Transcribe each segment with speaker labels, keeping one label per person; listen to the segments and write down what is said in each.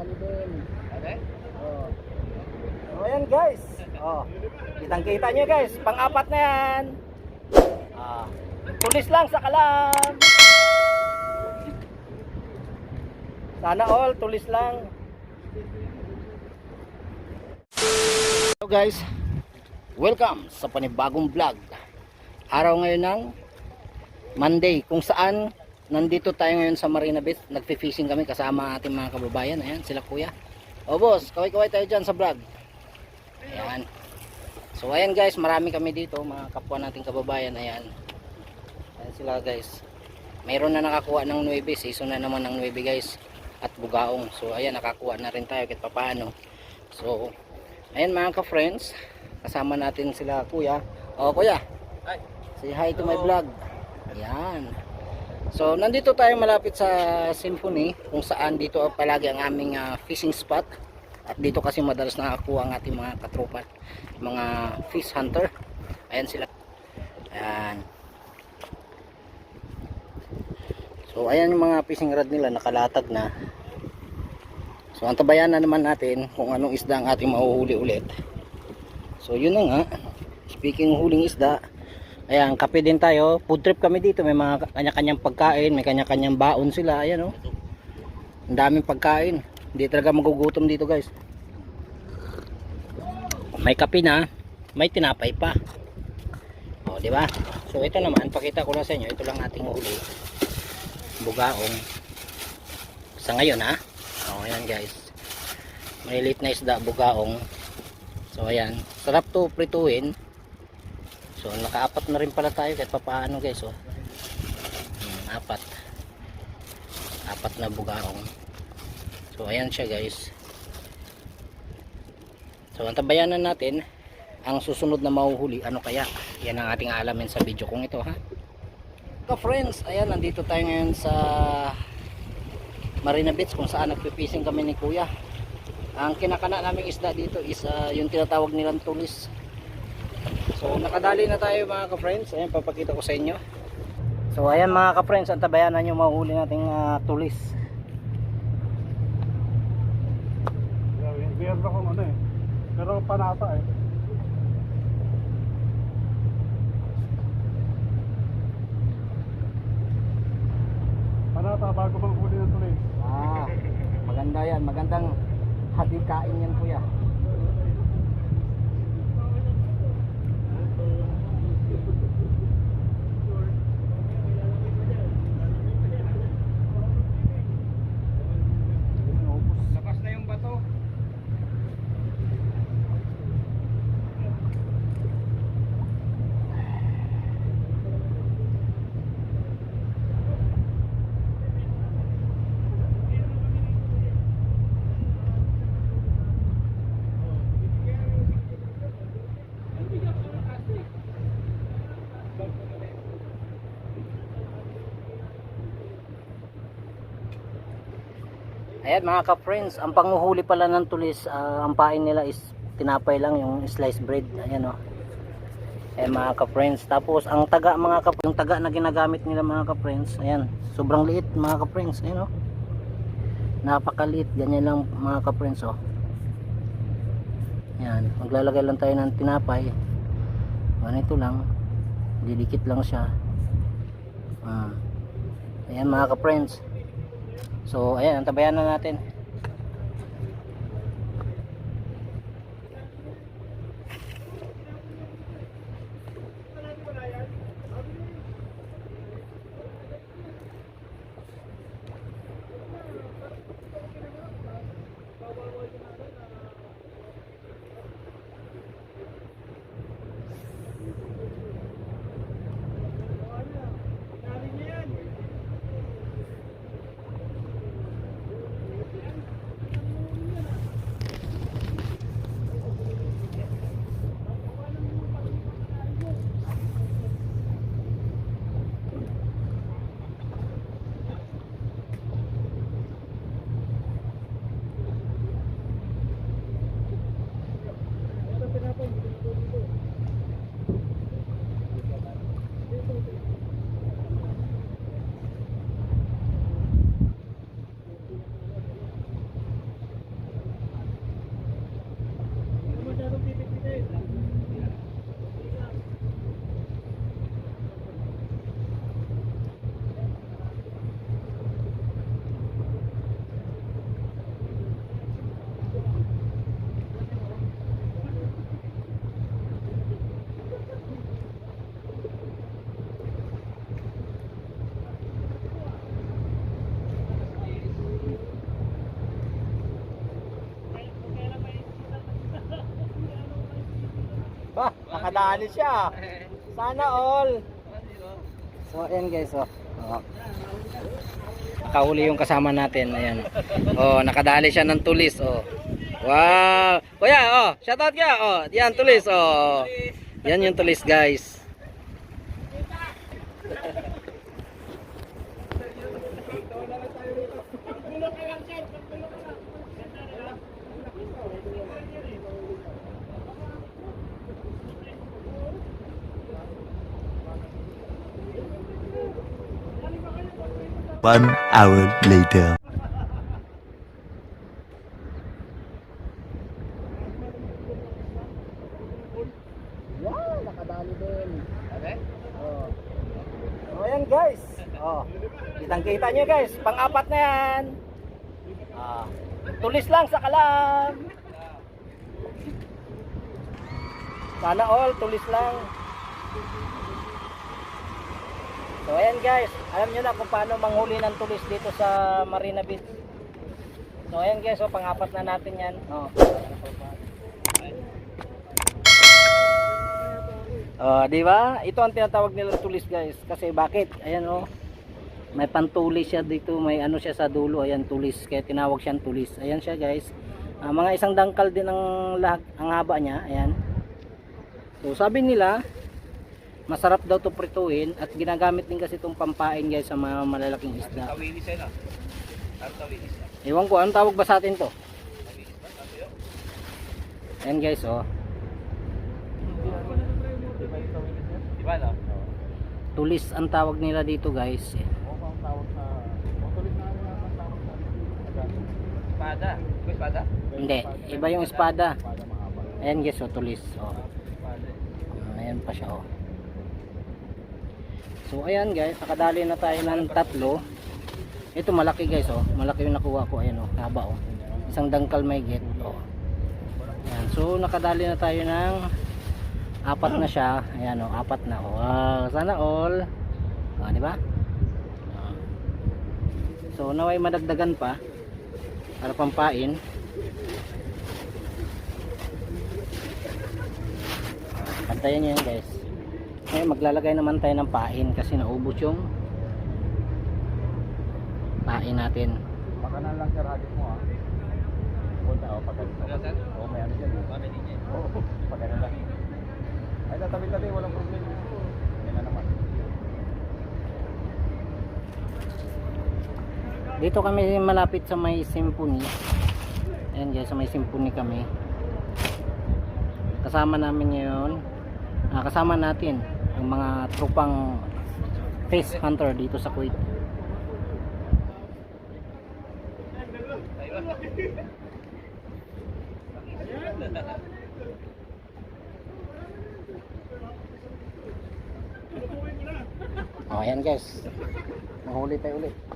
Speaker 1: din.
Speaker 2: Okay?
Speaker 1: Oh. So, ayan guys. Oh. Kitang kita nyo guys. Pang-apat na yan. Ah. Tulis lang sa kalam. Sana all, tulis lang. Hello guys. Welcome sa panibagong vlog. Araw ngayon ng Monday kung saan nandito tayo ngayon sa Marina Beach. Nagfi-fishing kami kasama ating mga kababayan. Ayan, sila kuya. O boss, kaway-kaway tayo dyan sa vlog. Ayan. So ayan guys, marami kami dito, mga kapwa nating kababayan. Ayan. Ayan sila guys. Mayroon na nakakuha ng 9, season na naman ng 9 guys. At bugaong. So ayan, nakakuha na rin tayo kahit papaano. So, ayan mga ka-friends. Kasama natin sila kuya. O kuya,
Speaker 2: Hi.
Speaker 1: say hi to my vlog. Ayan. So, nandito tayo malapit sa Symphony kung saan dito palagi ang aming ah, fishing spot. At dito kasi madalas nakakuha ang ating mga katropa, mga fish hunter. Ayan sila. Ayan. So, ayan yung mga fishing rod nila nakalatag na. So, antabayan na naman natin kung anong isda ang ating mahuhuli ulit. So, yun na nga. Speaking huling isda, Ayan, kape din tayo. Food trip kami dito. May mga kanya-kanyang pagkain. May kanya-kanyang baon sila. Ayan oh. Ang daming pagkain. Hindi talaga magugutom dito guys. May kape na. May tinapay pa. O, di ba? So, ito naman. Pakita ko lang sa inyo. Ito lang ating huli. Bugaong. Sa ngayon ha. O, ayan guys. Late na isda. Bugaong. So, ayan. Sarap to prituin. So nakaapat na rin pala tayo kahit papaano guys oh. Hmm, apat. Apat na bugaong. So ayan siya guys. So antabayanan natin ang susunod na mahuhuli ano kaya. Yan ang ating alamin sa video kong ito ha. So friends, ayan nandito tayo ngayon sa Marina Beach kung saan nagpipising kami ni Kuya. Ang kinakana naming isda dito is ah, yung tinatawag nilang tulis. So nakadali na tayo mga ka-friends. Ayan papakita ko sa inyo. So ayan mga ka-friends, ang tabayanan yung mahuli nating ah, tulis.
Speaker 3: Meron akong ano eh. Akong panata eh. Panata bago bang huli ng tuloy.
Speaker 1: Ah, maganda yan. Magandang hadikain yan kuya.
Speaker 2: Lakas na yung bato.
Speaker 1: Ayan mga ka-friends, ang panguhuli pala ng tulis, ah, ang pain nila is tinapay lang yung sliced bread. Ayan oh. Ayan mga ka-friends. Tapos ang taga mga ka yung taga na ginagamit nila mga ka-friends, ayan, sobrang liit mga ka-friends, ayan oh. Napakaliit, ganyan lang mga ka-friends oh. Ayan, maglalagay lang tayo ng tinapay. Ganito lang. Didikit lang siya. Ah. Ayan mga ka-friends. So, ayan, antabayan na natin. Ba, nakadali siya. Sana all. So, ayan guys, oh. oh. Yung kasama natin, ayan. Oh, nakadali siya ng tulis, oh. Wow! Kuya, oh, shoutout ka, oh. Yan, tulis, oh. Yan yung tulis, guys.
Speaker 4: One hour later.
Speaker 1: Yan, nakadali din. Okay? Oh. So, ayan guys. Oh. Kitang-kita nyo guys, pang-apat na yan. Ah. Tulis lang sa kalam. Sana all, tulis lang. So ayan guys, alam nyo na kung paano manghuli ng tulis dito sa Marina Beach. So ayan guys, oh, pang-apat na natin yan. Oh. Oh, di ba? Ito ang tinatawag nilang tulis, guys. Kasi bakit? Ayan oh. May pantulis siya dito, may ano siya sa dulo, ayan tulis. Kaya tinawag siyang tulis. Ayan siya, guys. Ah, mga isang dangkal din ang lag, ang haba niya, ayan. So, sabi nila, masarap daw to prituin at ginagamit din kasi itong pampain guys sa mga malalaking isda.
Speaker 2: Tawinis yan. Ang tawinis na.
Speaker 1: Ewan ko, anong tawag ba sa atin to? Ayan guys, oh.
Speaker 2: Di ba no?
Speaker 1: Tulis ang tawag nila dito guys.
Speaker 2: Espada. May espada?
Speaker 1: Hindi, iba yung espada. Ayan guys, oh, tulis. Oh. Ayan pa siya, oh. So, ayan guys, nakadali na tayo ng tatlo. Ito malaki guys, oh. Malaki yung nakuha ko, ayan, oh. Haba, oh. Isang dangkal may get, oh. Ayan, so nakadali na tayo ng apat na siya. Ayan, oh, apat na, oh. Wow, sana all. Oh, di ba? So, naway madagdagan pa para pampain. Pantayan nyo yan guys. Ngayon maglalagay naman tayo ng pain kasi naubos yung pain natin.
Speaker 3: Makanan lang sir, hagis mo ah. Punta o,
Speaker 2: sir?
Speaker 3: O, may ano dyan.
Speaker 2: Din yan?
Speaker 3: Oo, pagkalit lang. Ay, tatabi-tabi, walang problema. Yan na naman.
Speaker 1: Dito kami malapit sa may symphony. Ayan guys, sa may symphony kami. Kasama namin ngayon. ah, kasama natin ang mga tropang face hunter dito sa Kuwait. Oh, ayan guys. Mahuli tayo ulit.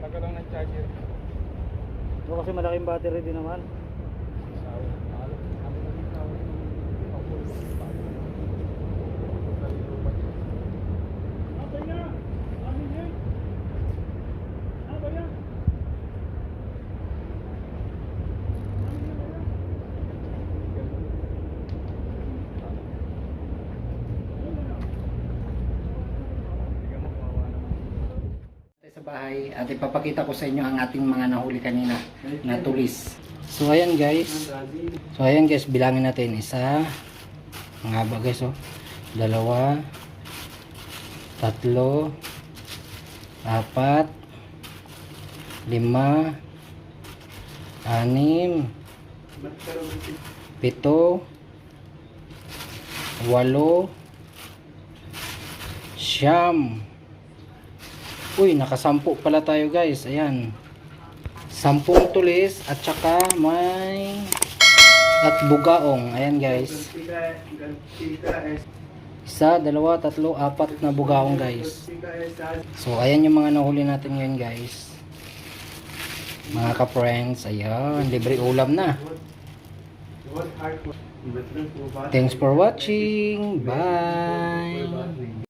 Speaker 3: Taga lang ng charger.
Speaker 1: Ito kasi malaking battery din naman. Bahay at ipapakita ko sa inyo ang ating mga nahuli kanina na tulis. So ayan guys. So ayan guys, bilangin natin isa. Ang haba guys oh. Dalawa. Tatlo. Apat. Lima. Anim. Pito. Walo. siyam. Uy, nakasampu pala tayo guys. Ayan. Sampung tulis at saka may at bugaong. Ayan guys. Isa, dalawa, tatlo, apat na bugaong guys. So, ayan yung mga nahuli natin ngayon guys. Mga ka-friends, ayan, libre ulam na. Thanks for watching. Bye.